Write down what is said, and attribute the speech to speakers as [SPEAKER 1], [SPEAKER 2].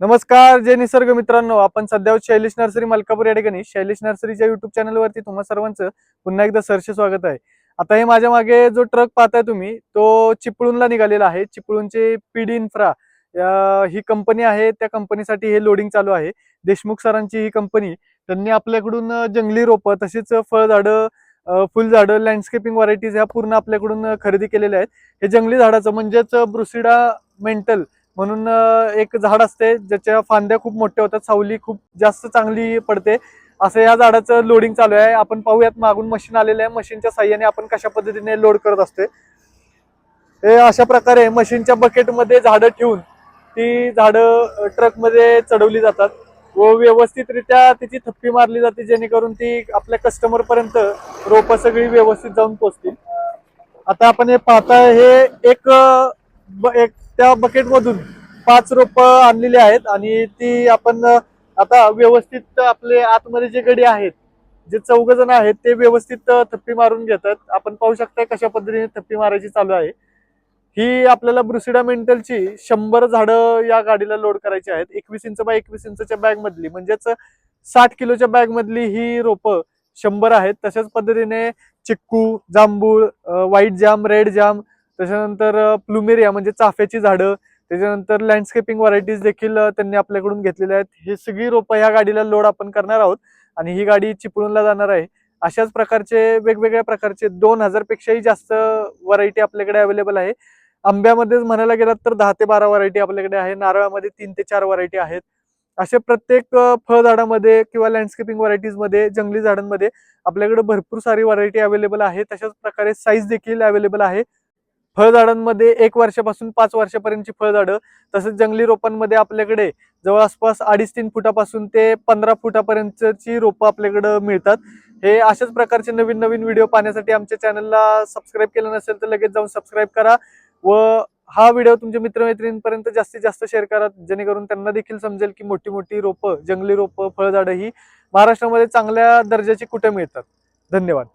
[SPEAKER 1] नमस्कार जय निसर्ग मित्रांनो. आपण सध्या शैलेश नर्सरी मलकापूर या ठिकाणी शैलेश नर्सरीच्या युट्यूब चॅनलवरती तुम्हा सर्वांचं पुन्हा एकदा सरसे स्वागत आहे. आता हे माझ्या मागे जो ट्रक पाहताय तुम्ही तो चिपळूणला निघालेला आहे. चिपळूणचे पीडी इन्फ्रा ही कंपनी आहे. त्या कंपनीसाठी हे लोडिंग चालू आहे. देशमुख सरांची ही कंपनी त्यांनी आपल्याकडून जंगली रोपं तसेच फळझाडं अं, फुलझाडं लँडस्केपिंग व्हरायटीज ह्या पूर्ण आपल्याकडून खरेदी केलेल्या आहेत. हे जंगली झाडाचं म्हणजेच ब्रुसिडा मेंटल म्हणून एक झाड असते ज्याच्या फांद्या खूप मोठ्या होतात सावली खूप जास्त चांगली पडते. असं या झाडाचं लोडिंग चालू आहे. आपण पाहूयात मागून मशीन आलेलं आहे. मशीनच्या साह्याने आपण कशा पद्धतीने लोड करत असतोय. हे अशा प्रकारे मशीनच्या बकेटमध्ये झाडं ठेवून ती झाडं ट्रकमध्ये चढवली जातात व व्यवस्थितरित्या तिची थप्पी मारली जाते जेणेकरून ती आपल्या कस्टमर पर्यंत रोपं सगळी व्यवस्थित जाऊन पोचतील. आता आपण हे पाहता हे एक ब- एक त्या बकेटमधून पाच रोप आणलेली आहेत आणि ती आपण आता व्यवस्थित आपले आतमध्ये जे गडी आहेत जे चौघ जण आहेत ते व्यवस्थित थप्पी मारून घेतात. आपण पाहू शकता कशा पद्धतीने थप्पी मारायची चालू आहे. ही आपल्याला ब्रुसिडा मेंटलची शंभर झाडं या गाडीला लोड करायची आहेत. एकवीस इंच बाय एकवीस इंचच्या बॅग मधली म्हणजेच साठ किलोच्या बॅग मधली ही रोपं शंभर आहेत. तशाच पद्धतीने चिक्कू जांभूळ व्हाईट जाम रेड जाम त्याच्यानंतर प्लुमेरिया म्हणजे चाफ्याची झाडं त्याच्यानंतर लँडस्केपिंग व्हरायटीज देखील त्यांनी आपल्याकडून घेतलेल्या आहेत. हे सगळी रोपं ह्या गाडीला लोड आपण करणार आहोत आणि ही गाडी चिपळूणला जाणार आहे. अशाच प्रकारचे वेगवेगळ्या प्रकारचे दोन हजार पेक्षाही जास्त व्हरायटी आपल्याकडे अवेलेबल आहे. आंब्यामध्येच म्हणायला गेलात तर दहा ते बारा व्हरायटी आपल्याकडे आहे. नारळामध्ये तीन ते चार व्हरायटी आहेत. असे प्रत्येक फळझाडामध्ये किंवा लँडस्केपिंग व्हरायटीजमध्ये जंगली झाडांमध्ये आपल्याकडे भरपूर सारी व्हरायटी अवेलेबल आहे. तशाच प्रकारे साईज देखील अवेलेबल आहे. फळझाडांमध्ये एक वर्षापासून पाच वर्षापर्यंतची फळझाडं तसेच जंगली रोपांमध्ये आपल्याकडे जवळपास अडीच तीन फुटापासून ते पंधरा फुटापर्यंतची रोपं आपल्याकडं मिळतात. हे अशाच प्रकारचे नवीन नवीन व्हिडिओ पाहण्यासाठी आमच्या चॅनलला सबस्क्राईब केलं नसेल तर लगेच जाऊन सबस्क्राईब करा व हा व्हिडिओ तुमच्या मित्रमैत्रिणींपर्यंत जास्तीत जास्त शेअर करा जेणेकरून त्यांना देखील समजेल की मोठी मोठी रोपं जंगली रोपं फळझाडं ही महाराष्ट्रामध्ये चांगल्या दर्जाची कुठे मिळतात. धन्यवाद.